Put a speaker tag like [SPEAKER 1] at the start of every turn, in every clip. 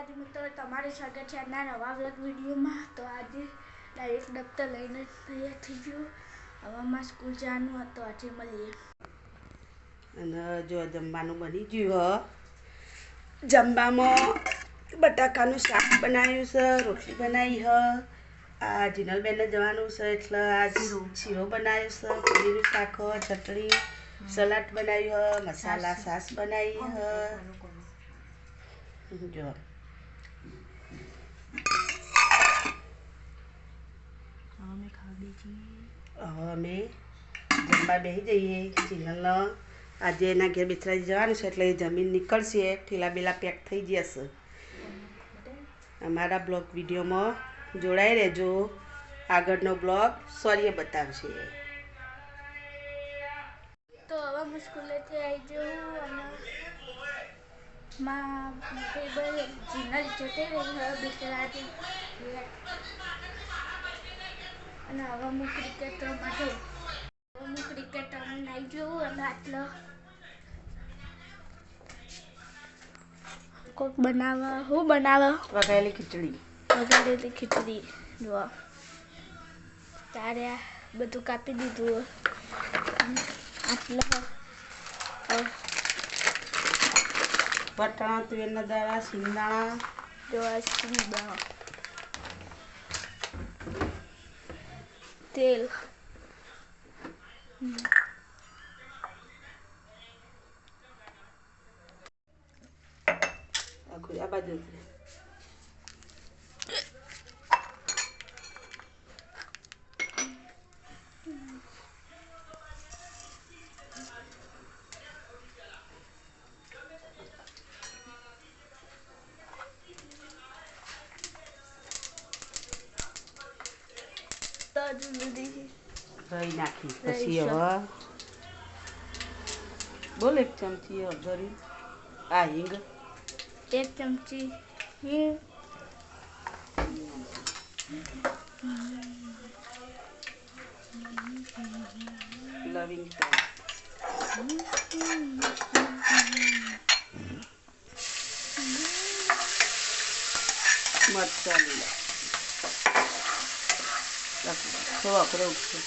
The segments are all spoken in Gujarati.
[SPEAKER 1] માતાજી મિત્રો તમારું સ્વાગત છે આજના નવા વ્લોગ વિડીયોમાં. તો આજે ડાયરેક્ટ દફતર લઈને તૈયાર થઈ ગયું. હવામાં સ્કૂલ જવાનું હતું આજે મળીએ.
[SPEAKER 2] અને જો જમવાનું બની ગયું હ. જમવામાં બટાકાનું શાક બનાવ્યું છે રોટલી બનાવી હ. આ જીનલબેનને જવાનું છે એટલે આજે શીરો બનાવ્યો છે પૂરીનું શાક ચટણી સલાડ બનાવ્યું હ મસાલા સાસ. બનાવી હ. જો. હવે અમે જમવા બેસી જઈએ જીનલનો આજે એના ઘેર બિસરાજી જવાનું છે એટલે જમીન નીકળશે ઠેલા બેલા પેક થઈ જશે અમારા બ્લોગ વિડીયોમાં જોડાઈ રહેજો આગળનો બ્લોગ સોરીએ બતાવશે
[SPEAKER 1] તો હવે હું સ્કૂલેથી આવી જઉં અને માં જીનલ જતી રહી હવે અને હવે હું ક્રિકેટ રમવા જઉં. હવે હું ક્રિકેટ રમીને આવી જઉં અને આટલો કોક બનાવવા હું બનાવવા
[SPEAKER 2] વઘાયેલી ખીચડી.
[SPEAKER 1] વઘારેલી ખીચડી જો તારે આ બધું કાપી દીધું આટલો. હવે.
[SPEAKER 2] વટાણા તુવેરના દાણા સિંગદાણા
[SPEAKER 1] જો આ સીંગદાણા hôtel. Mm. Okay.
[SPEAKER 2] રહી નાખી પછી. હવે બોલ એક ચમચી અગરી આ હિંગ
[SPEAKER 1] એક ચમચી હિંગ
[SPEAKER 2] લવિંગ મરચા લીલા થોડો આપણે ઉઠશે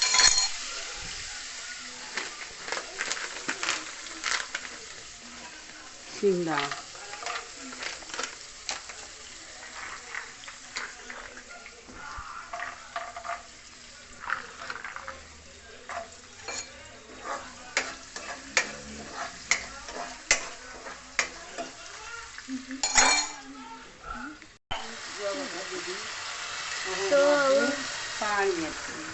[SPEAKER 2] સિંગદાણા
[SPEAKER 1] તો હવે
[SPEAKER 2] પાણી હતું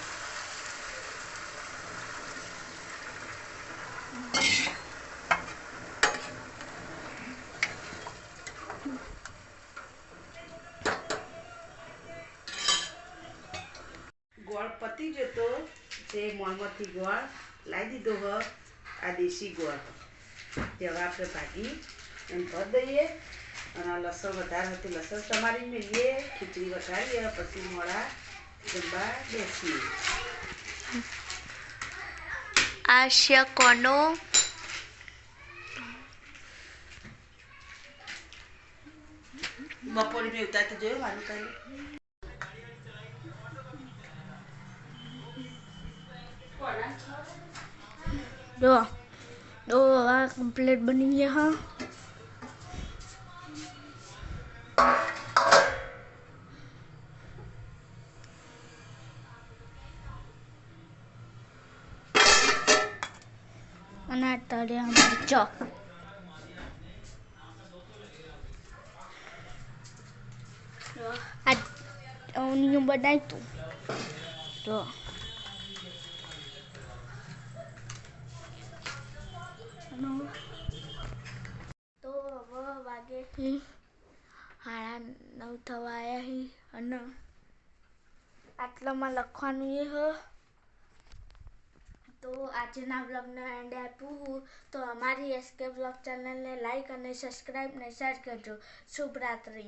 [SPEAKER 2] ગોળ પતી જતો તે મોણમાંથી ગોળ. લાવી દીધો હ, આ દેશી ગોળ. જેવા આપણે ભાગી એમ ભર દઈએ. અને લસણ વધારે હતી લસણ તમારી મેળીએ ખીચડી વઘારીએ, પછી મોડા બેસીએ
[SPEAKER 1] આ છે કોનો
[SPEAKER 2] બપોરે મેં ઉતારતી જોયું મારું કરી
[SPEAKER 1] જો તો હવે કમ્પ્લીટ બની ગયા હા. અને આ તળિયા મરચો આ ઊંધિયું બનાવ્યું તું જો અને તો હવે વાગે છે સાડા નવ થવા આવ્યા છે અને આટલામાં લખવાનું એ હ તો આજના બ્લોગને એન્ડ આપ્યું તો અમારી એસકે બ્લોગ ચેનલને લાઈક અને સબસ્ક્રાઈબ ને શેર કરજો. શુભ રાત્રિ